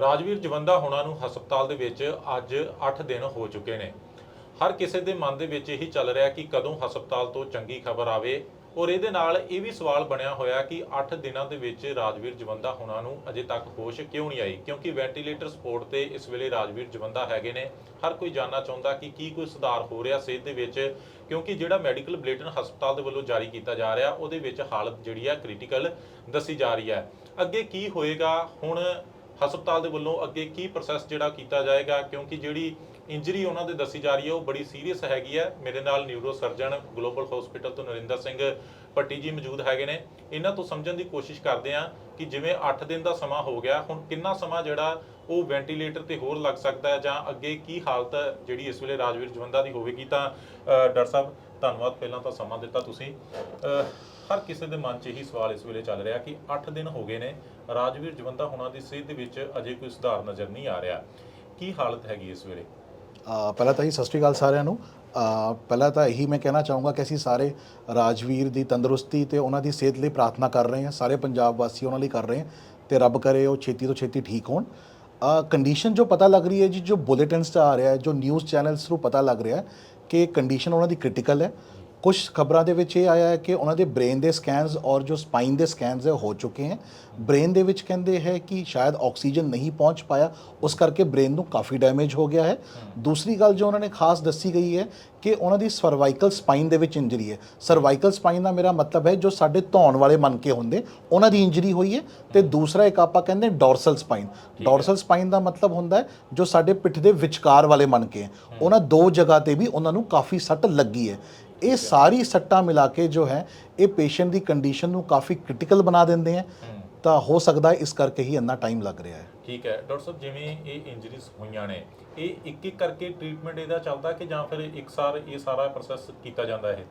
ਰਾਜਵੀਰ ਜਵੰਦਾ ਹੋਣਾ ਨੂੰ ਹਸਪਤਾਲ ਦੇ ਵਿੱਚ ਅੱਜ 8 ਦਿਨ ਹੋ ਚੁੱਕੇ ਨੇ। ਹਰ ਕਿਸੇ ਦੇ ਮਨ ਦੇ ਵਿੱਚ ਇਹੀ ਚੱਲ ਰਿਹਾ ਕਿ ਕਦੋਂ ਹਸਪਤਾਲ ਤੋਂ ਚੰਗੀ ਖਬਰ ਆਵੇ ਔਰ ਇਹਦੇ ਨਾਲ ਇਹ ਵੀ ਸਵਾਲ ਬਣਿਆ ਹੋਇਆ ਕਿ 8 ਦਿਨਾਂ ਦੇ ਵਿੱਚ ਰਾਜਵੀਰ ਜਵੰਦਾ ਹੋਣਾ ਨੂੰ ਅਜੇ ਤੱਕ ਹੋਸ਼ ਕਿਉਂ ਨਹੀਂ ਆਈ? ਕਿਉਂਕਿ ਵੈਂਟੀਲੇਟਰ ਸਪੋਰਟ ਤੇ ਇਸ ਵੇਲੇ ਰਾਜਵੀਰ ਜਵੰਦਾ ਹੈਗੇ ਨੇ। ਹਰ ਕੋਈ ਜਾਨਣਾ ਚਾਹੁੰਦਾ ਕਿ ਕੀ ਕੋਈ ਸੁਧਾਰ ਹੋ ਰਿਹਾ ਸਿਹਤ ਦੇ ਵਿੱਚ, ਕਿਉਂਕਿ ਜਿਹੜਾ ਮੈਡੀਕਲ ਬੁਲੇਟਿਨ ਹਸਪਤਾਲ ਦੇ ਵੱਲੋਂ ਜਾਰੀ ਕੀਤਾ ਜਾ ਰਿਹਾ, ਉਹਦੇ ਵਿੱਚ ਹਾਲਤ ਜਿਹੜੀ ਆ ਕ੍ਰਿਟੀਕਲ ਦੱਸੀ ਜਾ ਰਹੀ ਹੈ। ਅੱਗੇ ਕੀ ਹੋਏਗਾ? ਹੁਣ ਹਸਪਤਾਲ ਦੇ ਵੱਲੋਂ ਅੱਗੇ ਕੀ ਪ੍ਰੋਸੈਸ ਜਿਹੜਾ ਕੀਤਾ ਜਾਏਗਾ? ਕਿਉਂਕਿ ਜਿਹੜੀ ਇੰਜਰੀ ਉਹਨਾਂ ਦੇ ਦੱਸੀ ਜਾ ਰਹੀ ਹੈ, ਉਹ ਬੜੀ ਸੀਰੀਅਸ ਹੈਗੀ ਹੈ। ਮੇਰੇ ਨਾਲ ਨਿਊਰੋ ਸਰਜਨ ਗਲੋਬਲ ਹਸਪੀਟਲ ਤੋਂ ਨਰਿੰਦਰ ਸਿੰਘ ਪੱਟੀ ਜੀ ਮੌਜੂਦ ਹੈਗੇ ਨੇ। ਇਹਨਾਂ ਤੋਂ ਸਮਝਣ ਦੀ ਕੋਸ਼ਿਸ਼ ਕਰਦੇ ਆ ਕਿ ਜਿਵੇਂ 8 ਦਿਨ ਦਾ ਸਮਾਂ ਹੋ ਗਿਆ, ਹੁਣ ਕਿੰਨਾ ਸਮਾਂ ਜਿਹੜਾ ਉਹ ਵੈਂਟੀਲੇਟਰ ਤੇ ਹੋਰ ਲੱਗ ਸਕਦਾ ਹੈ ਜਾਂ ਅੱਗੇ ਕੀ ਹਾਲਤ ਜਿਹੜੀ ਇਸ ਵੇਲੇ ਰਾਜਵੀਰ ਜਵੰਦਾ ਦੀ ਹੋਵੇਗੀ ਤਾਂ ਡਾਕਟਰ ਸਾਹਿਬ, ਧੰਨਵਾਦ ਪਹਿਲਾਂ ਤਾਂ ਸਮਾਂ ਦਿੱਤਾ ਤੁਸੀਂ। ਹਰ ਕਿਸੇ ਦੇ ਮਨ 'ਚ ਇਹੀ ਸਵਾਲ ਇਸ ਵੇਲੇ ਚੱਲ ਰਿਹਾ ਕਿ 8 ਦਿਨ ਹੋ ਗਏ ਨੇ, ਰਾਜਵੀਰ ਜਵੰਦਾ ਹੋਣਾ ਦੀ ਸਿਹਤ ਵਿੱਚ ਅਜੇ ਕੋਈ ਸੁਧਾਰ ਨਜ਼ਰ ਨਹੀਂ ਆ ਰਿਹਾ। ਕੀ ਹਾਲਤ ਹੈਗੀ ਇਸ ਵੇਲੇ? ਪਹਿਲਾਂ ਤਾਂ ਹੀ ਸਤਿ ਸ਼੍ਰੀ ਅਕਾਲ ਸਾਰਿਆਂ ਨੂੰ। ਪਹਿਲਾਂ ਤਾਂ ਇਹੀ ਮੈਂ ਕਹਿਣਾ ਚਾਹੂੰਗਾ ਕਿ ਅਸੀਂ ਸਾਰੇ ਰਾਜਵੀਰ ਦੀ ਤੰਦਰੁਸਤੀ ਤੇ ਉਹਨਾਂ ਦੀ ਸਿਹਤ ਲਈ ਪ੍ਰਾਰਥਨਾ ਕਰ ਰਹੇ ਹਾਂ, ਸਾਰੇ ਪੰਜਾਬ ਵਾਸੀ ਉਹਨਾਂ ਲਈ ਕਰ ਰਹੇ ਹਾਂ ਤੇ ਰੱਬ ਕਰੇ ਉਹ ਛੇਤੀ ਤੋਂ ਛੇਤੀ ਠੀਕ ਹੋਣ। ਕੰਡੀਸ਼ਨ ਜੋ ਪਤਾ ਲੱਗ ਰਹੀ ਹੈ ਜੀ, ਜੋ ਬੁਲੇਟਿਨਸ 'ਚ ਆ ਰਿਹਾ ਹੈ, ਜੋ ਨਿਊਜ਼ ਚੈਨਲਸ ਨੂੰ ਪਤਾ ਲੱਗ ਰਿਹਾ ਹੈ ਕਿ ਕੰਡੀਸ਼ਨ ਉਹਨਾਂ ਦੀ ਕ੍ਰਿਟੀਕਲ ਹੈ। ਕੁਝ ਖਬਰਾਂ ਦੇ ਵਿੱਚ ਇਹ ਆਇਆ ਹੈ ਕਿ ਉਹਨਾਂ ਦੇ ਬ੍ਰੇਨ ਦੇ ਸਕੈਨਸ ਔਰ ਜੋ ਸਪਾਈਨ ਦੇ ਸਕੈਨਸ ਹੈ ਹੋ ਚੁੱਕੇ ਹਨ ਬ੍ਰੇਨ ਦੇ ਵਿੱਚ ਕਹਿੰਦੇ ਹੈ ਕਿ ਸ਼ਾਇਦ ਆਕਸੀਜਨ ਨਹੀਂ ਪਹੁੰਚ ਪਾਇਆ ਉਸ ਕਰਕੇ ਬ੍ਰੇਨ ਨੂੰ ਕਾਫੀ ਡੈਮੇਜ ਹੋ ਗਿਆ ਹੈ। ਦੂਸਰੀ ਗੱਲ ਜੋ ਉਹਨਾਂ ਨੇ ਖਾਸ ਦੱਸੀ ਗਈ ਹੈ ਕਿ ਉਹਨਾਂ ਦੀ ਸਰਵਾਈਕਲ ਸਪਾਈਨ ਦੇ ਵਿੱਚ ਇੰਜਰੀ ਹੈ। ਸਰਵਾਈਕਲ ਸਪਾਈਨ ਦਾ ਮੇਰਾ ਮਤਲਬ ਹੈ ਜੋ ਸਾਡੇ ਧੌਣ ਵਾਲੇ ਮਣਕੇ ਹੁੰਦੇ ਉਹਨਾਂ ਦੀ ਇੰਜਰੀ ਹੋਈ ਹੈ ਤੇ ਦੂਸਰਾ ਇੱਕ ਆਪਾਂ ਕਹਿੰਦੇ ਡੋਰਸਲ ਸਪਾਈਨ। ਡੋਰਸਲ ਸਪਾਈਨ ਦਾ ਮਤਲਬ ਹੁੰਦਾ ਹੈ ਜੋ ਸਾਡੇ ਪਿੱਠ ਦੇ ਵਿਚਕਾਰ ਵਾਲੇ ਮਣਕੇ ਹੈ। ਉਹਨਾਂ ਦੋ ਜਗ੍ਹਾ ਤੇ ਵੀ ਉਹਨਾਂ ਨੂੰ ਕਾਫੀ ਸੱਟ ਲੱਗੀ ਹੈ। ਇਹ ਸਾਰੀ ਸੱਟਾਂ ਮਿਲਾ ਕੇ ਜੋ ਹੈ ਇਹ ਪੇਸ਼ੈਂਟ ਦੀ ਕੰਡੀਸ਼ਨ ਨੂੰ ਕਾਫੀ ਕ੍ਰਿਟੀਕਲ ਬਣਾ ਦਿੰਦੇ ਹੈ। ਤਾਂ ਹੋ ਸਕਦਾ ਹੈ ਇਸ ਕਰਕੇ ਹੀ ਇੰਨਾ ਟਾਈਮ ਲੱਗ ਰਿਹਾ ਹੈ। ਠੀਕ ਹੈ। ਡਾਕਟਰ ਸਾਹਿਬ ਜਿਵੇਂ ਇਹ ਇੰਜਰੀਜ਼ ਹੋਈਆਂ ਨੇ ਇਹ ਇੱਕ ਇੱਕ ਕਰਕੇ ਟ੍ਰੀਟਮੈਂਟ ਇਹਦਾ ਚੱਲਦਾ ਕਿ ਜਾਂ ਫਿਰ ਇੱਕ ਸਾਰ ਇਹ ਸਾਰਾ ਪ੍ਰੋਸੈਸ ਕੀਤਾ ਜਾਂਦਾ ਇਹ? ਅ,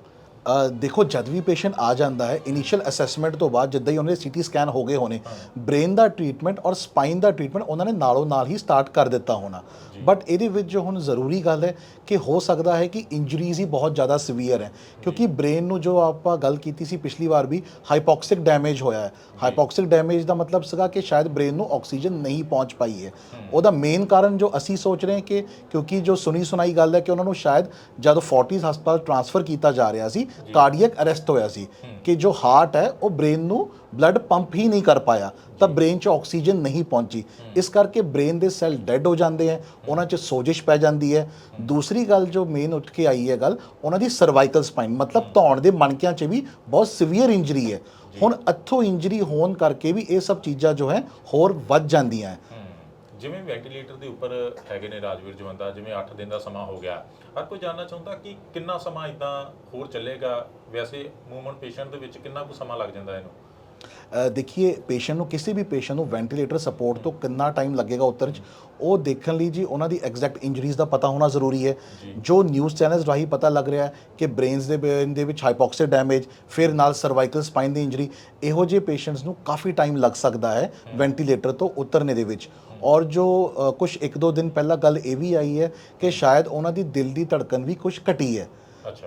ਦੇਖੋ ਜਦ ਵੀ ਪੇਸ਼ੈਂਟ ਆ ਜਾਂਦਾ ਹੈ ਇਨੀਸ਼ੀਅਲ ਅਸੈਸਮੈਂਟ ਤੋਂ ਬਾਅਦ ਜਿੱਦਾਂ ਹੀ ਉਹਨੇ ਸੀਟੀ ਸਕੈਨ ਹੋ ਗਏ ਹੋਣੇ ਬ੍ਰੇਨ ਦਾ ਟ੍ਰੀਟਮੈਂਟ ਔਰ ਸਪਾਈਨ ਦਾ ਟ੍ਰੀਟਮੈਂਟ ਉਹਨਾਂ ਨੇ ਨਾਲੋਂ ਨਾਲ ਹੀ ਸਟਾਰਟ ਕਰ ਦਿੱਤਾ ਹੋਣਾ। ਬਟ ਇਹਦੇ ਵਿੱਚ ਜੋ ਹੁਣ ਜ਼ਰੂਰੀ ਗੱਲ ਹੈ ਕਿ ਹੋ ਸਕਦਾ ਹੈ ਕਿ ਇੰਜਰੀਜ਼ ਹੀ ਬਹੁਤ ਜ਼ਿਆਦਾ ਸਿਵੀਅਰ ਹੈ ਕਿਉਂਕਿ ਬ੍ਰੇਨ ਨੂੰ ਜੋ ਆਪਾਂ ਗੱਲ ਕੀਤੀ ਸੀ ਪਿਛਲੀ ਵਾਰ ਵੀ ਹਾਈਪੋਕਸਿਕ ਡੈਮੇਜ ਹੋਇਆ ਹੈ। ਹਾਈਪੋਕਸਿਕ ਡੈਮੇਜ ਦਾ ਮਤਲਬ ਸੀਗਾ ਕਿ ਸ਼ਾਇਦ ਬ੍ਰੇਨ ਨੂੰ ਆਕਸੀਜਨ ਨਹੀਂ ਪਹੁੰਚ ਪਾਈ ਹੈ। ਉਹਦਾ ਮੇਨ ਕਾਰਨ ਜੋ ਅਸੀਂ ਸੋਚ ਰਹੇ ਹਾਂ ਕਿ ਕਿਉਂਕਿ ਜੋ ਸੁਣੀ ਸੁਣਾਈ ਗੱਲ ਹੈ ਕਿ ਉਹਨਾਂ ਨੂੰ ਸ਼ਾਇਦ ਜਦ ਫੋਰਟਿਸ ਹਸਪਤਾਲ ਟ੍ਰਾਂਸਫਰ ਕੀਤਾ ਜਾ ਰਿਹਾ ਸੀ ਕਾਰਡੀਅਕ ਅਰੈਸਟ ਹੋਇਆ ਸੀ ਕਿ ਜੋ ਹਾਰਟ ਹੈ ਉਹ ਬ੍ਰੇਨ ਨੂੰ ਬਲੱਡ ਪੰਪ ਹੀ ਨਹੀਂ ਕਰ ਪਾਇਆ ਤਾਂ ਬ੍ਰੇਨ 'ਚ ਆਕਸੀਜਨ ਨਹੀਂ ਪਹੁੰਚੀ। ਇਸ ਕਰਕੇ ਬ੍ਰੇਨ ਦੇ ਸੈੱਲ ਡੈੱਡ ਹੋ ਜਾਂਦੇ ਹੈ ਉਹਨਾਂ 'ਚ ਸੋਜਿਸ਼ ਪੈ ਜਾਂਦੀ ਹੈ। ਦੂਸਰੀ ਗੱਲ ਜੋ ਮੇਨ ਉੱਠ ਕੇ ਆਈ ਹੈ ਗੱਲ ਉਹਨਾਂ ਦੀ ਸਰਵਾਈਕਲ ਸਪਾਈਨ ਮਤਲਬ ਧੌਣ ਦੇ ਮਣਕਿਆਂ 'ਚ ਵੀ ਬਹੁਤ ਸਿਵੀਅਰ ਇੰਜਰੀ ਹੈ। ਹੁਣ ਅੱਥੋਂ ਇੰਜਰੀ ਹੋਣ ਕਰਕੇ ਵੀ ਇਹ ਸਭ ਚੀਜ਼ਾਂ ਜੋ ਹੈ ਹੋਰ ਵੱਧ ਜਾਂਦੀਆਂ ਹੈ। ਜਿਵੇਂ ਵੈਂਟੀਲੇਟਰ ਦੇ ਉੱਪਰ ਹੈਗੇ ਨੇ ਰਾਜਵੀਰ ਜਵੰਦਾ, ਜਿਵੇਂ 8 ਦਿਨ ਦਾ ਸਮਾਂ ਹੋ ਗਿਆ, ਹਰ ਕੋਈ ਜਾਣਨਾ ਚਾਹੁੰਦਾ ਕਿ ਕਿੰਨਾ ਸਮਾਂ ਇਦਾਂ ਹੋਰ ਚੱਲੇਗਾ? ਵੈਸੇ ਮੂਵਮੈਂਟ ਪੇਸ਼ੈਂਟ ਦੇ ਵਿੱਚ ਕਿੰਨਾ ਕੁ ਸਮਾਂ ਲੱਗ ਜਾਂਦਾ ਇਹਨੂੰ? ਦੇਖੀਏ ਪੇਸ਼ੈਂਟ ਨੂੰ ਕਿਸੇ ਵੀ ਪੇਸ਼ੈਂਟ ਨੂੰ ਵੈਂਟੀਲੇਟਰ ਸਪੋਰਟ ਤੋਂ ਕਿੰਨਾ ਟਾਈਮ ਲੱਗੇਗਾ ਉਤਰ 'ਚ ਉਹ ਦੇਖਣ ਲਈ ਜੀ ਉਹਨਾਂ ਦੀ ਐਗਜ਼ੈਕਟ ਇੰਜਰੀਜ਼ ਦਾ ਪਤਾ ਹੋਣਾ ਜ਼ਰੂਰੀ ਹੈ। ਜੋ। ਨਿਊਜ਼ ਚੈਨਲਸ ਰਾਹੀਂ ਪਤਾ ਲੱਗ ਰਿਹਾ ਹੈ ਕਿ ਬ੍ਰੇਨਸ ਦੇ ਬ੍ਰੇਨ ਦੇ ਵਿੱਚ ਹਾਈਪੋਕਸਿਕ ਡੈਮੇਜ ਫਿਰ ਨਾਲ ਸਰਵਾਈਕਲ ਸਪਾਈਨ ਦੀ ਇੰਜਰੀ ਇਹੋ ਜਿਹੇ ਪੇਸ਼ੈਂਟਸ ਨੂੰ ਕਾਫੀ ਟਾਈਮ ਲੱਗ ਸਕਦਾ ਹੈ ਵੈਂਟੀਲੇਟਰ ਤੋਂ ਉਤਰਨੇ ਦੇ ਵਿੱਚ। ਔਰ ਜੋ ਕੁਝ ਇੱਕ ਦੋ ਦਿਨ ਪਹਿਲਾਂ ਗੱਲ ਇਹ ਵੀ ਆਈ ਹੈ ਕਿ ਸ਼ਾਇਦ ਉਹਨਾਂ ਦੀ ਦਿਲ ਦੀ ਧੜਕਨ ਵੀ ਕੁਝ ਘਟੀ ਹੈ।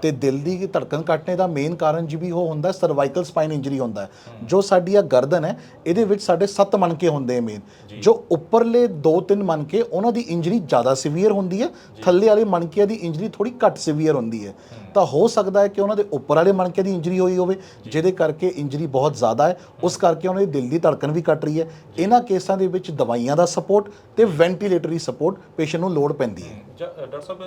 ਤੇ ਦਿਲ ਦੀ ਧੜਕਨ ਘਟਣੇ ਦਾ ਮੇਨ ਕਾਰਨ ਜੀ ਵੀ ਉਹ ਹੁੰਦਾ ਸਰਵਾਈਕਲ ਸਪਾਈਨ ਇੰਜਰੀ ਹੁੰਦਾ ਜੋ ਸਾਡੀ ਆ ਗਰਦਨ ਹੈ ਇਹਦੇ ਵਿੱਚ ਸਾਡੇ 7 ਮਣਕੇ ਹੁੰਦੇ ਆ ਮੇਨ ਜੋ। ਉੱਪਰਲੇ 2-3 ਮਣਕੇ ਉਹਨਾਂ ਦੀ ਇੰਜਰੀ ਜ਼ਿਆਦਾ ਸਿਵੀਅਰ ਹੁੰਦੀ ਹੈ। ਥੱਲੇ ਵਾਲੇ ਮਣਕਿਆਂ ਦੀ ਇੰਜਰੀ ਥੋੜੀ ਘੱਟ ਸਿਵੀਅਰ ਹੁੰਦੀ ਹੈ। ਤਾਂ ਹੋ ਸਕਦਾ ਹੈ ਕਿ ਉਹਨਾਂ ਦੇ ਉੱਪਰ ਵਾਲੇ ਮਣਕੇ ਦੀ ਇੰਜਰੀ ਹੋਈ ਹੋਵੇ ਜਿਹਦੇ ਕਰਕੇ ਇੰਜਰੀ ਬਹੁਤ ਜ਼ਿਆਦਾ ਹੈ। ਉਸ ਕਰਕੇ ਉਹਨਾਂ ਦੀ ਦਿਲ ਦੀ ਧੜਕਨ ਵੀ ਘਟ ਰਹੀ ਹੈ। ਇਹਨਾਂ ਕੇਸਾਂ ਦੇ ਵਿੱਚ ਦਵਾਈਆਂ ਦਾ ਸਪੋਰਟ ਤੇ ਵੈਂਟੀਲੇਟਰੀ ਸਪੋਰਟ ਪੇਸ਼ੈਂਟ ਨੂੰ ਲੋੜ ਪੈਂਦੀ ਹੈ। ਡਾਕਟਰ ਸਾਹਿਬ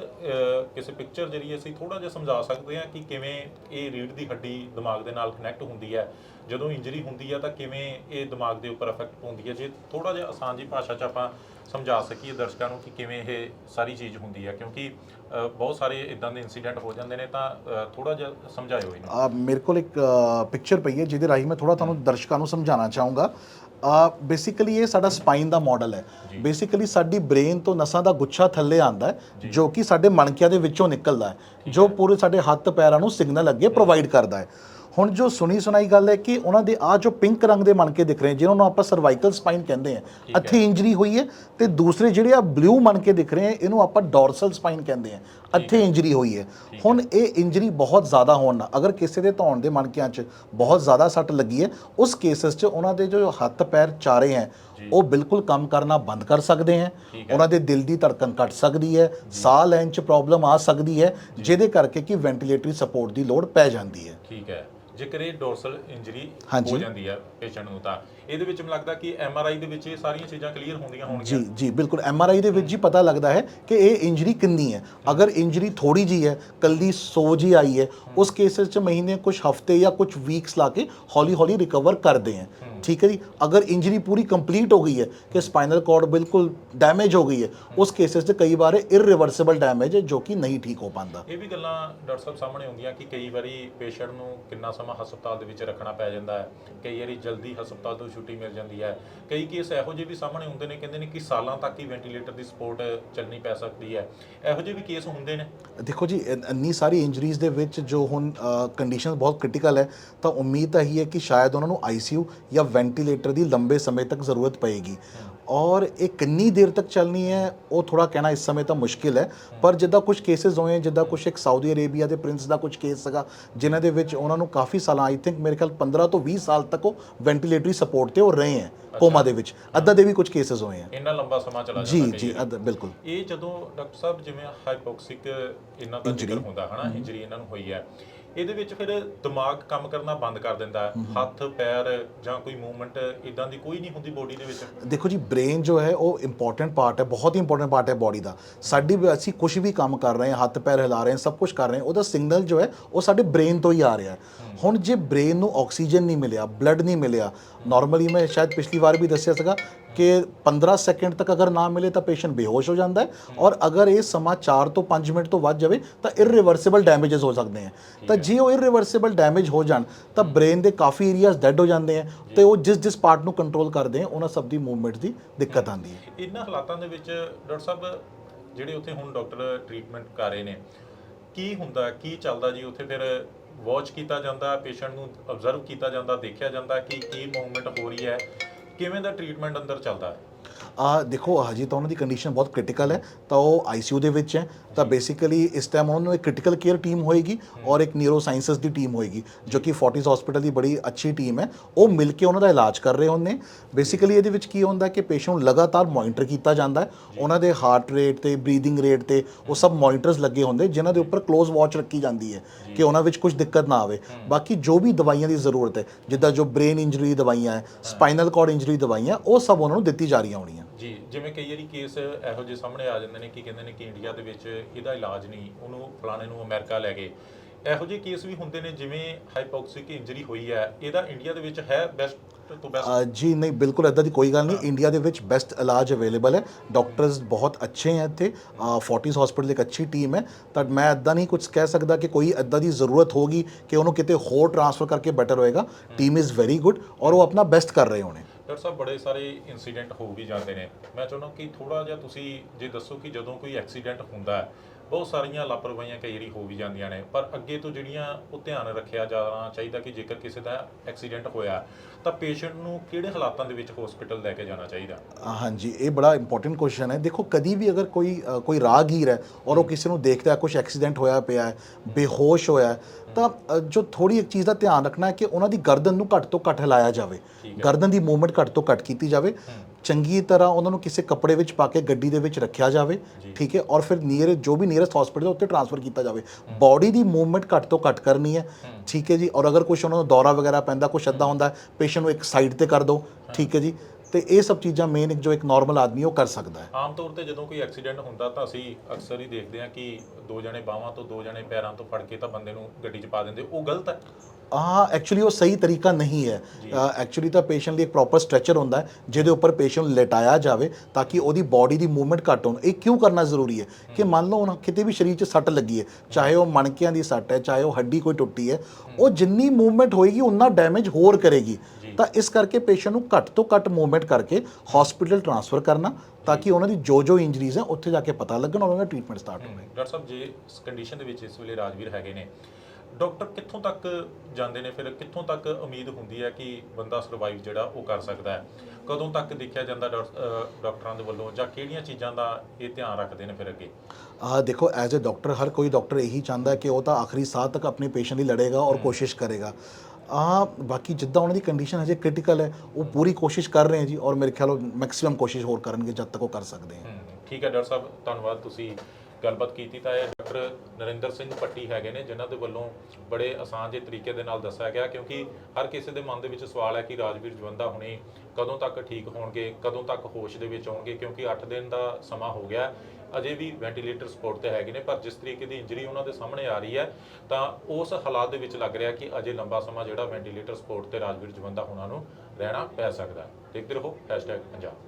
ਕਿਸੇ ਪਿਕਚਰ ਜਰੀਏ ਅਸੀਂ ਥੋੜਾ ਜਿਹਾ ਸਮਝਾ ਸਕਦੇ ਹਾਂ ਕਿ ਕਿਵੇਂ ਇਹ ਰੀੜ ਦੀ ਹੱਡੀ ਦਿਮਾਗ ਦੇ ਨਾਲ ਕਨੈਕਟ ਹੁੰਦੀ ਹੈ। ਜਦੋਂ ਇੰਜਰੀ ਹੁੰਦੀ ਹੈ ਤਾਂ ਕਿਵੇਂ ਇਹ ਦਿਮਾਗ ਦੇ ਉੱਪਰ ਇਫੈਕਟ ਪਾਉਂਦੀ ਹੈ? ਜੇ ਥੋੜਾ ਜਿਹਾ ਆਸਾਨ ਜੀ ਭਾਸ਼ਾ 'ਚ ਆਪਾਂ ਸਮਝਾ ਸਕੀਏ ਦਰਸ਼ਕਾਂ ਨੂੰ ਕਿ ਕਿਵੇਂ ਇਹ ਸਾਰੀ ਚੀਜ਼ ਹੁੰਦੀ ਹੈ ਕਿਉਂਕਿ ਬਹੁਤ ਸਾਰੇ ਇਦਾਂ ਦੇ ਇਨਸੀਡੈਂਟ ਹੋ ਜਾਂਦੇ ਨੇ ਤਾਂ ਥੋੜਾ ਜਿਹਾ ਸਮਝਾਇਓ ਇਹਨੂੰ। ਆ ਮੇਰੇ ਕੋਲ ਇੱਕ ਪਿਕਚਰ ਪਈ ਹੈ ਜਿਹਦੇ ਰਾਹੀਂ ਮੈਂ ਥੋੜਾ ਤੁਹਾਨੂੰ ਦਰਸ਼ਕਾਂ ਨੂੰ ਸਮਝਾਉਣਾ ਚਾਹੂੰਗਾ। ਬੇਸਿਕਲੀ ਇਹ ਸਾਡਾ ਸਪਾਈਨ ਦਾ ਮਾਡਲ ਹੈ। ਬੇਸਿਕਲੀ ਸਾਡੀ ਬ੍ਰੇਨ ਤੋਂ ਨਸਾਂ ਦਾ ਗੁੱਛਾ ਥੱਲੇ ਆਂਦਾ ਹੈ ਜੋ। ਕਿ ਸਾਡੇ ਮਣਕਿਆਂ ਦੇ ਵਿੱਚੋਂ ਨਿਕਲਦਾ ਹੈ ਜੋ ਪੂਰੇ ਸਾਡੇ ਹੱਥ ਪੈਰਾਂ ਨੂੰ ਸਿਗਨਲ ਅੱਗੇ ਪ੍ਰੋਵਾਈਡ ਕਰਦਾ ਹੈ। ਹੁਣ ਜੋ ਸੁਣੀ ਸੁਣਾਈ ਗੱਲ ਹੈ ਕਿ ਉਹਨਾਂ ਦੇ ਆ ਜੋ ਪਿੰਕ ਰੰਗ ਦੇ ਮਣਕੇ ਦਿਖ ਰਹੇ ਜਿਨ੍ਹਾਂ ਨੂੰ ਆਪਾਂ ਸਰਵਾਈਕਲ ਸਪਾਈਨ ਕਹਿੰਦੇ ਆ ਇੱਥੇ ਇੰਜਰੀ ਹੋਈ ਹੈ ਤੇ ਦੂਸਰੇ ਜਿਹੜੇ ਆ ਬਲੂ ਮਣਕੇ ਦਿਖ ਰਹੇ ਆ ਇਹਨੂੰ ਆਪਾਂ ਡੋਰਸਲ ਸਪਾਈਨ ਕਹਿੰਦੇ ਆ ਇੱਥੇ ਇੰਜਰੀ ਹੋਈ ਹੈ। ਹੁਣ ਇਹ ਇੰਜਰੀ ਬਹੁਤ ਜ਼ਿਆਦਾ ਹੋਣ ਨਾਲ ਅਗਰ ਕਿਸੇ ਦੇ ਧੌਣ ਦੇ ਮਣਕਿਆਂ 'ਚ ਬਹੁਤ ਜ਼ਿਆਦਾ ਸੱਟ ਲੱਗੀ ਹੈ ਉਸ ਕੇਸਸ 'ਚ ਉਹਨਾਂ ਦੇ ਜੋ ਹੱਥ ਪੈਰ ਚਾਰੇ ਹੈ। ਉਹ ਬਿਲਕੁਲ ਕੰਮ ਕਰਨਾ ਬੰਦ ਕਰ ਸਕਦੇ ਹੈ। ਉਹਨਾਂ ਦੇ ਦਿਲ ਦੀ ਧੜਕਨ ਘਟ ਸਕਦੀ ਹੈ ਸਾਹ ਲੈਣ 'ਚ ਪ੍ਰੋਬਲਮ ਆ ਸਕਦੀ ਹੈ ਜਿਹਦੇ ਕਰਕੇ ਕਿ ਵੈਂਟੀਲੇਟਰੀ ਸਪੋਰਟ ਦੀ ਲੋੜ ਪੈ ਜਾਂਦੀ ਹੈ। ਠੀਕ ਹੈ। ਜੇਕਰ ਇਹ ਡੋਰਸਲ ਇੰਜਰੀ ਹਾਂਜੀ। ਹੋ ਜਾਂਦੀ ਹੈ ਪੇਸ਼ੈਂਟ ਨੂੰ ਤਾਂ ਇਹਦੇ ਵਿੱਚ ਮੈਨੂੰ ਲੱਗਦਾ ਕਿ ਐਮ ਆਰ ਆਈ ਦੇ ਵਿੱਚ ਇਹ ਸਾਰੀਆਂ ਚੀਜ਼ਾਂ ਕਲੀਅਰ ਹੁੰਦੀਆਂ ਜੀ ਹੋਣਗੀਆਂ। ਜੀ ਬਿਲਕੁਲ। ਐਮ ਆਰ ਆਈ ਦੇ ਵਿੱਚ ਜੀ ਪਤਾ ਲੱਗਦਾ ਹੈ ਕਿ ਇਹ ਇੰਜਰੀ ਕਿੰਨੀ ਹੈ। ਅਗਰ ਇੰਜਰੀ ਥੋੜੀ ਜੀ ਹੈ ਕੱਲੀ ਸੋਜ ਹੀ ਆਈ ਹੈ ਉਸ ਕੇਸਿਸ 'ਚ ਮਹੀਨੇ ਕੁਝ ਹਫ਼ਤੇ ਜਾਂ ਕੁਝ ਵੀਕਸ ਲਾ ਕੇ ਹੌਲੀ ਹੌਲੀ ਰਿਕਵਰ ਕਰਦੇ हैं ਠੀਕ ਹੈ ਜੀ। ਅਗਰ ਇੰਜਰੀ ਪੂਰੀ ਕੰਪਲੀਟ ਹੋ ਗਈ ਹੈ ਕਿ ਸਪਾਈਨਲ ਕਾਰਡ ਬਿਲਕੁਲ ਡੈਮੇਜ ਹੋ ਗਈ ਹੈ ਉਸ ਕੇਸਿਸ 'ਚ ਕਈ ਵਾਰ ਇਰਰਿਵਰਸੀਬਲ ਡੈਮੇਜ ਹੈ ਜੋ ਕਿ ਨਹੀਂ ਠੀਕ ਹੋ ਪਾਉਂਦਾ। ਇਹ ਵੀ ਗੱਲਾਂ ਡਾਕਟਰ ਸਾਹਿਬ ਸਾਹਮਣੇ ਆਉਂਦੀਆਂ ਕਿ ਕਈ ਵਾਰੀ ਪੇਸ਼ੈਂਟ ਨੂੰ ਕਿੰਨਾ ਸਮਾਂ ਹਸਪਤਾਲ ਦੇ ਵਿੱਚ ਰੱਖਣਾ ਪੈ ਜਾਂਦਾ ਹੈ ਕਈ ਵਾਰੀ ਜਲਦੀ ਹਸਪਤਾਲ ਤੋਂ ਛੁੱਟੀ ਮਿਲ ਜਾਂਦੀ ਹੈ। ਕਈ ਕੇਸ ਇਹੋ ਜਿਹੇ ਵੀ ਸਾਹਮਣੇ ਆਉਂਦੇ ਨੇ ਕਹਿੰਦੇ ਨੇ ਕਿ ਸਾਲਾਂ ਤੱਕ ਹੀ ਵੈਂਟੀਲੇਟਰ ਦੀ ਸਪੋਰਟ ਚੱਲਣੀ ਪੈ ਸਕਦੀ ਹੈ। ਇਹੋ ਜਿਹੇ ਵੀ ਕੇਸ ਹੁੰਦੇ ਨੇ? ਦੇਖੋ ਜੀ ਇੰਨੀ ਸਾਰੀ ਇੰਜਰੀਜ਼ ਦੇ ਵਿੱਚ ਜੋ ਹੁਣ ਕੰਡੀਸ਼ਨ ਬਹੁਤ ਕ੍ਰਿਟੀਕਲ ਹੈ ਤਾਂ ਉਮੀਦ ਤਾਂ ਇਹੀ ਹੈ ਕਿ ਸ਼ਾਇਦ ਉਹਨਾਂ ਨੂੰ ਆਈਸੀਯੂ ਜਾਂ ਵੈਂਟੀਲੇਟਰ ਦੀ ਲੰਬੇ ਸਮੇਂ ਤੱਕ ਜ਼ਰੂਰਤ ਪਏਗੀ। ਔਰ ਇਹ ਕਿੰਨੀ ਦੇਰ ਤੱਕ ਚੱਲਣੀ ਹੈ ਉਹ ਥੋੜਾ ਕਹਿਣਾ ਇਸ ਸਮੇਂ ਤਾਂ ਮੁਸ਼ਕਿਲ ਹੈ। ਪਰ ਜਿੱਦਾਂ ਕੁਝ ਕੇਸਿਸ ਹੋਏ ਜਿੱਦਾਂ ਕੁਝ ਇੱਕ ਸਾਊਦੀ ਅਰੇਬੀਆ ਦੇ ਪ੍ਰਿੰਸ ਦਾ ਕੁਝ ਕੇਸ ਸੀਗਾ ਜਿਨ੍ਹਾਂ ਦੇ ਵਿੱਚ ਉਹਨਾਂ ਨੂੰ ਕਾਫੀ ਸਾਲਾਂ ਆਈ ਥਿੰਕ ਮੇਰੇ ਖਿਆਲ 15 ਤੋਂ 20 ਸਾਲ ਤੱਕ ਉਹ ਵੈਂਟੀਲੇਟਰੀ ਸਪੋਰਟ ਤੇ ਉਹ ਰਹੇ ਹੈ ਕੋਮਾ ਦੇ ਵਿੱਚ। ਅੱਧਾ ਦੇ ਵੀ ਕੁਝ ਕੇਸਿਸ ਹੋਏ ਹੈ। ਇੰਨਾ ਲੰਬਾ ਸਮਾਂ ਚਲਾ ਜੀ ਜਾਂਦਾ ਜੀ। ਅੱਧਾ ਬਿਲਕੁਲ। ਇਹ ਜਦੋਂ ਡਾਕਟਰ ਸਾਹਿਬ ਜਿਵੇਂ ਹਾਈਪੋਕਸਿਕ ਇਹਨਾਂ ਦਾ ਜ਼ਿਕਰ ਹੁੰਦਾ ਹਨਾ ਇੰਜਰੀ ਇਹਨਾਂ ਨੂੰ ਹੋਈ ਹੈ ਇਹਦੇ ਵਿੱਚ ਫਿਰ ਦਿਮਾਗ ਕੰਮ ਕਰਨਾ ਬੰਦ ਕਰ ਦਿੰਦਾ ਹੈ। ਹੱਥ ਪੈਰ ਜਾਂ ਕੋਈ ਮੂਵਮੈਂਟ ਇਦਾਂ ਦੀ ਕੋਈ ਨਹੀਂ ਹੁੰਦੀ ਬੋਡੀ ਦੇ ਵਿੱਚ। ਦੇਖੋ ਜੀ ਬ੍ਰੇਨ ਜੋ ਹੈ ਉਹ ਇੰਪੋਰਟੈਂਟ ਪਾਰਟ ਹੈ ਬਹੁਤ ਹੀ ਇੰਪੋਰਟੈਂਟ ਪਾਰਟ ਹੈ ਬਾਡੀ ਦਾ। ਸਾਡੀ ਅਸੀਂ ਕੁਝ ਵੀ ਕੰਮ ਕਰ ਰਹੇ ਹਾਂ ਹੱਥ ਪੈਰ ਹਿਲਾ ਰਹੇ ਹਾਂ ਸਭ ਕੁਝ ਕਰ ਰਹੇ ਹਾਂ ਉਹਦਾ ਸਿਗਨਲ ਜੋ ਹੈ ਉਹ ਸਾਡੇ ਬ੍ਰੇਨ ਤੋਂ ਹੀ ਆ ਰਿਹਾ ਹੈ। ਹੁਣ ਜੇ ਬ੍ਰੇਨ ਨੂੰ ਆਕਸੀਜਨ ਨਹੀਂ ਮਿਲਿਆ ਬਲੱਡ ਨਹੀਂ ਮਿਲਿਆ ਨਾਰਮਲੀ ਮੈਂ ਸ਼ਾਇਦ ਪਿਛਲੀ ਵਾਰ ਵੀ ਦੱਸਿਆ ਸੀਗਾ ਕਿ 15 ਸੈਕਿੰਡ ਤੱਕ ਅਗਰ ਨਾ ਮਿਲੇ ਤਾਂ ਪੇਸ਼ੈਂਟ ਬੇਹੋਸ਼ ਹੋ ਜਾਂਦਾ ਹੈ ਔਰ ਅਗਰ ਇਹ ਸਮਾਂ 4 ਤੋਂ 5 ਮਿੰਟ ਤੋਂ ਵੱਧ ਜਾਵੇ ਤਾਂ ਇਰਰਿਵਰਸੀਬਲ ਡੈਮੇजेस ਹੋ ਸਕਦੇ ਹਨ ਤਾਂ ਜੇ ਉਹ ਇਰਰਿਵਰਸੀਬਲ ਡੈਮੇਜ ਹੋ ਜਾਣ ਤਾਂ ਬ੍ਰੇਨ ਦੇ ਕਾਫੀ ਏਰੀਆਜ਼ ਡੈਡ ਹੋ ਜਾਂਦੇ ਹਨ ਤੇ ਉਹ ਜਿਸ ਜਿਸ ਪਾਰਟ ਨੂੰ ਕੰਟਰੋਲ ਕਰਦੇ ਹਨ ਉਹਨਾਂ ਸਭ ਦੀ ਮੂਵਮੈਂਟ ਦੀ ਦਿੱਕਤ ਆਉਂਦੀ ਹੈ। ਇਹਨਾਂ ਹਾਲਾਤਾਂ ਦੇ ਵਿੱਚ ਡਾਕਟਰ ਸਾਹਿਬ ਜਿਹੜੇ ਉੱਥੇ ਹੁਣ ਡਾਕਟਰ ਟ੍ਰੀਟਮੈਂਟ ਕਰ ਰਹੇ ਨੇ ਕੀ ਹੁੰਦਾ ਕੀ ਚੱਲਦਾ ਜੀ? ਉੱਥੇ ਫਿਰ ਵਾਚ ਕੀਤਾ ਜਾਂਦਾ ਪੇਸ਼ੈਂਟ ਨੂੰ ਅਬਜ਼ਰਵ ਕੀਤਾ ਜਾਂਦਾ ਦੇਖਿਆ ਜਾਂਦਾ ਕਿ ਕੀ ਮੂਵਮੈਂਟ ਹੋ ਰਹੀ ਹੈ। ਕਿਵੇਂ ਦਾ ਟ੍ਰੀਟਮੈਂਟ ਅੰਦਰ ਚੱਲਦਾ? ਹੈ ਆ ਦੇਖੋ ਹਜੇ ਤਾਂ ਉਹਨਾਂ ਦੀ ਕੰਡੀਸ਼ਨ ਬਹੁਤ ਕ੍ਰਿਟੀਕਲ ਹੈ, ਤਾਂ ਉਹ ਆਈਸੀਯੂ ਦੇ ਵਿੱਚ ਹੈ। ਤਾਂ ਬੇਸਿਕਲੀ ਇਸ ਟਾਈਮ ਉਹਨਾਂ ਨੂੰ ਇੱਕ ਕ੍ਰਿਟੀਕਲ ਕੇਅਰ ਟੀਮ ਹੋਏਗੀ ਔਰ ਇੱਕ ਨਿਊਰੋ ਸਾਇੰਸਸ ਦੀ ਟੀਮ ਹੋਏਗੀ, ਜੋ ਕਿ ਫੋਰਟਿਸ ਹਸਪੀਟਲ ਦੀ ਬੜੀ ਅੱਛੀ ਟੀਮ ਹੈ। ਉਹ ਮਿਲ ਕੇ ਉਹਨਾਂ ਦਾ ਇਲਾਜ ਕਰ ਰਹੇ ਹੁੰਦੇ। ਬੇਸਿਕਲੀ ਇਹਦੇ ਵਿੱਚ ਕੀ ਹੁੰਦਾ ਕਿ ਪੇਸ਼ੈਂਟ ਨੂੰ ਲਗਾਤਾਰ ਮੋਨੀਟਰ ਕੀਤਾ ਜਾਂਦਾ ਹੈ। ਉਹਨਾਂ ਦੇ ਹਾਰਟ ਰੇਟ ਤੇ ਬਰੀਦਿੰਗ ਰੇਟ ਤੇ, ਉਹ ਸਭ ਮੋਨੀਟਰਸ ਲੱਗੇ ਹੁੰਦੇ, ਜਿਨ੍ਹਾਂ ਦੇ ਉੱਪਰ ক্লোਜ਼ ਵਾਚ ਰੱਖੀ ਜਾਂਦੀ ਹੈ ਕਿ ਉਹਨਾਂ ਵਿੱਚ ਕੁਝ ਦਿੱਕਤ ਨਾ ਆਵੇ। ਬਾਕੀ ਜੋ ਵੀ ਦਵਾਈਆਂ ਦੀ ਜ਼ਰੂਰਤ ਹੈ, ਜਿੱਦਾਂ ਜੋ ਬ੍ਰੇਨ ਇੰਜਰੀ ਦਵਾਈਆਂ ਹੈ ਸਪਾਈਨਲ ਕਾਰਡ ਇੰਜਰੀ ਦਵਾਈਆਂ, ਉਹ ਸਭ ਉਹਨਾਂ ਨੂੰ ਦਿੱਤੀ ਜਾ ਰਹੀਆਂ ਹੋਣੀਆਂ। ਜੀ ਜਿਵੇਂ ਕਈ ਵਾਰੀ ਕੇਸ ਇਹੋ ਜਿਹੇ ਸਾਹਮਣੇ ਆ ਜਾਂਦੇ ਨੇ ਕਿ ਕਹਿੰਦੇ ਨੇ ਕਿ ਇੰਡੀਆ ਦੇ ਵਿੱਚ ਇਹਦਾ ਇਲਾਜ ਨਹੀਂ ਉਹਨੂੰ ਫਲਾਣੇ ਨੂੰ ਅਮਰੀਕਾ ਲੈ ਗਏ। ਇਹੋ ਜਿਹੇ ਕੇਸ ਵੀ ਹੁੰਦੇ ਨੇ ਜਿਵੇਂ ਹਾਈਪੋਕਸਿਕ ਇੰਜਰੀ ਹੋਈ ਹੈ ਇਹਦਾ ਇੰਡੀਆ ਦੇ ਵਿੱਚ ਹੈ ਬੈਸਟ ਜੀ ਨਹੀਂ ਬਿਲਕੁਲ ਇਦਾਂ ਦੀ ਕੋਈ ਗੱਲ ਨਹੀਂ। ਇੰਡੀਆ ਦੇ ਵਿੱਚ ਬੈਸਟ ਇਲਾਜ ਅਵੇਲੇਬਲ ਹੈ। ਡਾਕਟਰਸ ਬਹੁਤ ਅੱਛੇ ਹੈ ਇੱਥੇ। ਫੋਰਟਿਸ ਹਸਪੀਟਲ ਇੱਕ ਅੱਛੀ ਟੀਮ ਹੈ। ਤਾਂ ਮੈਂ ਇਦਾਂ ਨਹੀਂ ਕੁਝ ਕਹਿ ਸਕਦਾ ਕਿ ਕੋਈ ਇਦਾਂ ਦੀ ਜ਼ਰੂਰਤ ਹੋਗੀ ਕਿ ਉਹਨੂੰ ਕਿਤੇ ਹੋਰ ਟ੍ਰਾਂਸਫਰ ਕਰਕੇ ਬੈਟਰ ਹੋਏਗਾ। ਟੀਮ ਇਜ਼ ਵੈਰੀ ਗੁੱਡ ਔਰ ਉਹ ਆਪਣਾ ਬੈਸਟ ਕਰ ਰਹੇ ਹੋਣੇ। ਡਾਕਟਰ ਸਾਹਿਬ ਬੜੇ ਸਾਰੇ ਇਨਸੀਡੈਂਟ ਹੋ ਵੀ ਜਾਂਦੇ ਨੇ। ਮੈਂ ਚਾਹੁੰਦਾ ਕਿ ਥੋੜਾ ਜਿਹਾ ਤੁਸੀਂ ਜੇ ਦੱਸੋ ਕਿ ਜਦੋਂ ਕੋਈ ਐਕਸੀਡੈਂਟ ਹੁੰਦਾ ਹੈ ਬਹੁਤ ਸਾਰੀਆਂ ਲਾਪਰਵਾਹੀਆਂ ਕਈ ਵਾਰੀ ਹੋ ਵੀ ਜਾਂਦੀਆਂ ਨੇ ਪਰ ਅੱਗੇ ਤੋਂ ਜਿਹੜੀਆਂ ਉਹ ਧਿਆਨ ਰੱਖਿਆ ਜਾਣਾ ਚਾਹੀਦਾ ਕਿ ਜੇਕਰ ਕਿਸੇ ਦਾ ਐਕਸੀਡੈਂਟ ਹੋਇਆ ਤਾਂ ਪੇਸ਼ੈਂਟ ਨੂੰ ਕਿਹੜੇ ਹਾਲਾਤਾਂ ਦੇ ਵਿੱਚ ਹਸਪੀਟਲ ਲੈ ਕੇ ਜਾਣਾ ਚਾਹੀਦਾ? ਹਾਂਜੀ ਇਹ ਬੜਾ ਇੰਪੋਰਟੈਂਟ ਕੁਐਸਚਨ ਹੈ। ਦੇਖੋ ਕਦੀ ਵੀ ਅਗਰ ਕੋਈ ਕੋਈ ਰਾਹਗੀਰ ਹੈ ਔਰ ਉਹ ਕਿਸੇ ਨੂੰ ਦੇਖਦਾ ਹੈ ਕੁਝ ਐਕਸੀਡੈਂਟ ਹੋਇਆ ਪਿਆ ਹੈ ਬੇਹੋਸ਼ ਹੋਇਆ ਹੈ ਤਾਂ ਅ, ਜੋ ਥੋੜੀ ਇੱਕ ਚੀਜ਼ ਦਾ ਧਿਆਨ ਰੱਖਣਾ ਹੈ ਕਿ ਉਹਨਾਂ ਦੀ ਗਰਦਨ ਨੂੰ ਘੱਟ ਤੋਂ ਘੱਟ ਹਿਲਾਇਆ ਜਾਵੇ। ਗਰਦਨ ਦੀ ਮੂਵਮੈਂਟ ਘੱਟ ਤੋਂ ਘੱਟ ਕੀਤੀ ਜਾਵੇ। ਚੰਗੀ ਤਰ੍ਹਾਂ ਉਹਨਾਂ ਨੂੰ ਕਿਸੇ ਕੱਪੜੇ ਵਿੱਚ ਪਾ ਕੇ ਗੱਡੀ ਦੇ ਵਿੱਚ ਰੱਖਿਆ ਜਾਵੇ। ਠੀਕ ਹੈ? ਔਰ ਫਿਰ ਨੀਅਰ ਜੋ ਵੀ ਨੀਅਰਸਟ ਹਸਪੀਟਲ ਹੈ ਉੱਥੇ ਟ੍ਰਾਂਸਫਰ ਕੀਤਾ ਜਾਵੇ। ਬਾਡੀ ਦੀ ਮੂਵਮੈਂਟ ਘੱਟ ਤੋਂ ਘੱਟ ਕਰਨੀ ਹੈ। ਠੀਕ ਹੈ ਜੀ? ਔਰ ਅਗਰ ਕੁਝ ਉਹਨਾਂ ਨੂੰ ਦੌਰਾ ਵਗੈਰਾ ਪੈਂਦਾ ਕੁਝ ਅੱਦਾ ਹੁੰਦਾ ਪੇਸ਼ੈਂਟ ਨੂੰ ਇੱਕ ਸਾਈਡ ਤੇ ਕਰ ਦਿਓ ਠੀਕ ਹੈ ਜੀ? ਤੇ ਇਹ ਸਭ ਚੀਜ਼ਾਂ ਮੇਨ ਜੋ ਇੱਕ ਨਾਰਮਲ ਆਦਮੀ ਉਹ ਕਰ ਸਕਦਾ ਹੈ। ਆਮ ਤੌਰ ਤੇ ਜਦੋਂ ਕੋਈ ਐਕਸੀਡੈਂਟ ਹੁੰਦਾ ਤਾਂ ਅਸੀਂ ਅਕਸਰ ਹੀ ਦੇਖਦੇ ਹਾਂ ਕਿ ਦੋ ਜਣੇ ਬਾਹਾਂ ਤੋਂ ਦੋ ਜਣੇ ਪੈਰਾਂ ਤੋਂ ਫੜ ਕੇ ਤਾਂ ਬੰਦੇ ਨੂੰ ਗੱਡੀ 'ਚ ਪਾ ਦਿੰਦੇ, ਉਹ ਗਲਤ ਹੈ। ਹਾਂ ਐਕਚੁਅਲੀ ਉਹ ਸਹੀ ਤਰੀਕਾ ਨਹੀਂ ਹੈ। ਐਕਚੁਅਲੀ ਤਾਂ ਪੇਸ਼ੈਂਟ ਲਈ ਇੱਕ ਪ੍ਰੋਪਰ ਸਟ੍ਰੈਚਰ ਹੁੰਦਾ ਜਿਹਦੇ ਉੱਪਰ ਪੇਸ਼ੈਂਟ ਲਟਾਇਆ ਜਾਵੇ ਤਾਂ ਕਿ ਉਹਦੀ ਬਾਡੀ ਦੀ ਮੂਵਮੈਂਟ ਘੱਟ ਹੋਣ। ਇਹ ਕਿਉਂ ਕਰਨਾ ਜ਼ਰੂਰੀ ਹੈ? ਕਿ ਮੰਨ ਲਓ ਹੁਣ ਕਿਤੇ ਵੀ ਸਰੀਰ 'ਚ ਸੱਟ ਲੱਗੀ ਹੈ ਚਾਹੇ ਉਹ ਮਣਕਿਆਂ ਦੀ ਸੱਟ ਹੈ ਚਾਹੇ ਉਹ ਹੱਡੀ ਕੋਈ ਟੁੱਟੀ ਹੈ ਉਹ ਜਿੰਨੀ ਮੂਵਮੈਂਟ ਹੋਏਗੀ ਉਨਾ ਡੈਮੇਜ ਹੋਰ ਕਰੇਗੀ। ਤਾਂ ਇਸ ਕਰਕੇ ਪੇਸ਼ੈਂਟ ਨੂੰ ਘੱਟ ਤੋਂ ਘੱਟ ਮੂਵਮੈਂਟ ਕਰਕੇ ਹਸਪੀਟਲ ਟ੍ਰਾਂਸਫਰ ਕਰਨਾ ਤਾਂ ਕਿ ਉਹਨਾਂ ਦੀ ਜੋ ਜੋ ਇੰਜਰੀਜ਼ ਹੈ ਉੱਥੇ ਜਾ ਕੇ ਪਤਾ ਲੱਗਣ ਉਹਨਾਂ ਦਾ ਟ੍ਰੀਟਮੈਂਟ ਸਟਾਰਟ ਹੋਵੇ। ਡਾਕਟਰ ਸਾਹਿਬ ਜੇ ਇਸ ਕੰਡੀਸ਼ਨ ਦੇ ਵਿੱਚ ਇਸ ਵੇਲੇ ਰਾਜਵੀਰ ਹੈਗੇ ਨੇ ਡਾਕਟਰ ਕਿੱਥੋਂ ਤੱਕ ਜਾਂਦੇ ਨੇ? ਫਿਰ ਕਿੱਥੋਂ ਤੱਕ ਉਮੀਦ ਹੁੰਦੀ ਹੈ ਕਿ ਬੰਦਾ ਸਰਵਾਈਵ ਜਿਹੜਾ ਉਹ ਕਰ ਸਕਦਾ ਹੈ? ਕਦੋਂ ਤੱਕ ਦੇਖਿਆ ਜਾਂਦਾ ਡਾਕਟਰਾਂ ਦੇ ਵੱਲੋਂ? ਜਾਂ ਕਿਹੜੀਆਂ ਚੀਜ਼ਾਂ ਦਾ ਇਹ ਧਿਆਨ ਰੱਖਦੇ ਨੇ ਫਿਰ ਅੱਗੇ? ਆ ਦੇਖੋ ਐਜ਼ ਅ ਡਾਕਟਰ ਹਰ ਕੋਈ ਡਾਕਟਰ ਇਹੀ ਚਾਹੁੰਦਾ ਹੈ ਕਿ ਉਹ ਤਾਂ ਆਖਰੀ ਸਾਹ ਤੱਕ ਆਪਣੇ ਪੇਸ਼ੈਂਟ ਲਈ ਲੜੇਗਾ ਔਰ ਕੋਸ਼ਿਸ਼ ਕਰੇਗਾ। ਆ ਬਾਕੀ ਜਿੱਦਾਂ ਉਹਨਾਂ ਦੀ ਕੰਡੀਸ਼ਨ ਹਜੇ ਕ੍ਰਿਟੀਕਲ ਹੈ ਉਹ ਪੂਰੀ ਕੋਸ਼ਿਸ਼ ਕਰ ਰਹੇ ਹੈ ਜੀ ਔਰ ਮੇਰੇ ਖਿਆਲ ਉਹ ਮੈਕਸਿਮਮ ਕੋਸ਼ਿਸ਼ ਹੋਰ ਕਰਨਗੇ ਜਦ ਤੱਕ ਉਹ ਕਰ ਸਕਦੇ ਹੈ ਠੀਕ ਹੈ ਡਾਕਟਰ ਸਾਹਿਬ ਧੰਨਵਾਦ ਤੁਸੀਂ ਗੱਲਬਾਤ ਕੀਤੀ ਤਾਂ ਇਹ ਡਾਕਟਰ ਨਰਿੰਦਰ ਸਿੰਘ ਪੱਟੀ ਹੈਗੇ ਨੇ, ਜਿਨ੍ਹਾਂ ਦੇ ਵੱਲੋਂ ਬੜੇ ਆਸਾਨ ਜਿਹੇ ਤਰੀਕੇ ਦੇ ਨਾਲ ਦੱਸਿਆ ਗਿਆ, ਕਿਉਂਕਿ ਹਰ ਕਿਸੇ ਦੇ ਮਨ ਦੇ ਵਿੱਚ ਸਵਾਲ ਹੈ ਕਿ ਰਾਜਵੀਰ ਜਵੰਦਾ ਹੁਣੇ ਕਦੋਂ ਤੱਕ ਠੀਕ ਹੋਣਗੇ, ਕਦੋਂ ਤੱਕ ਹੋਸ਼ ਦੇ ਵਿੱਚ ਆਉਣਗੇ, ਕਿਉਂਕਿ 8 ਦਿਨ ਦਾ ਸਮਾਂ ਹੋ ਗਿਆ। ਅਜੇ ਵੀ ਵੈਂਟੀਲੇਟਰ ਸਪੋਰਟ ਤੇ ਹੈਗੇ ਨੇ, ਪਰ ਜਿਸ ਤਰੀਕੇ ਦੀ ਇੰਜਰੀ ਉਹਨਾਂ ਦੇ ਸਾਹਮਣੇ ਆ ਰਹੀ ਹੈ, ਤਾਂ ਉਸ ਹਾਲਾਤ ਦੇ ਵਿੱਚ ਲੱਗ ਰਿਹਾ ਕਿ ਅਜੇ ਲੰਬਾ ਸਮਾਂ ਜਿਹੜਾ ਵੈਂਟੀਲੇਟਰ ਸਪੋਰਟ ਤੇ ਰਾਜਵੀਰ ਜਵੰਦਾ ਹੋਣਾ ਨੂੰ ਰਹਿਣਾ ਪੈ ਸਕਦਾ ਦੇਖਦੇ ਰਹੋ #ਪੰਜਾਬ।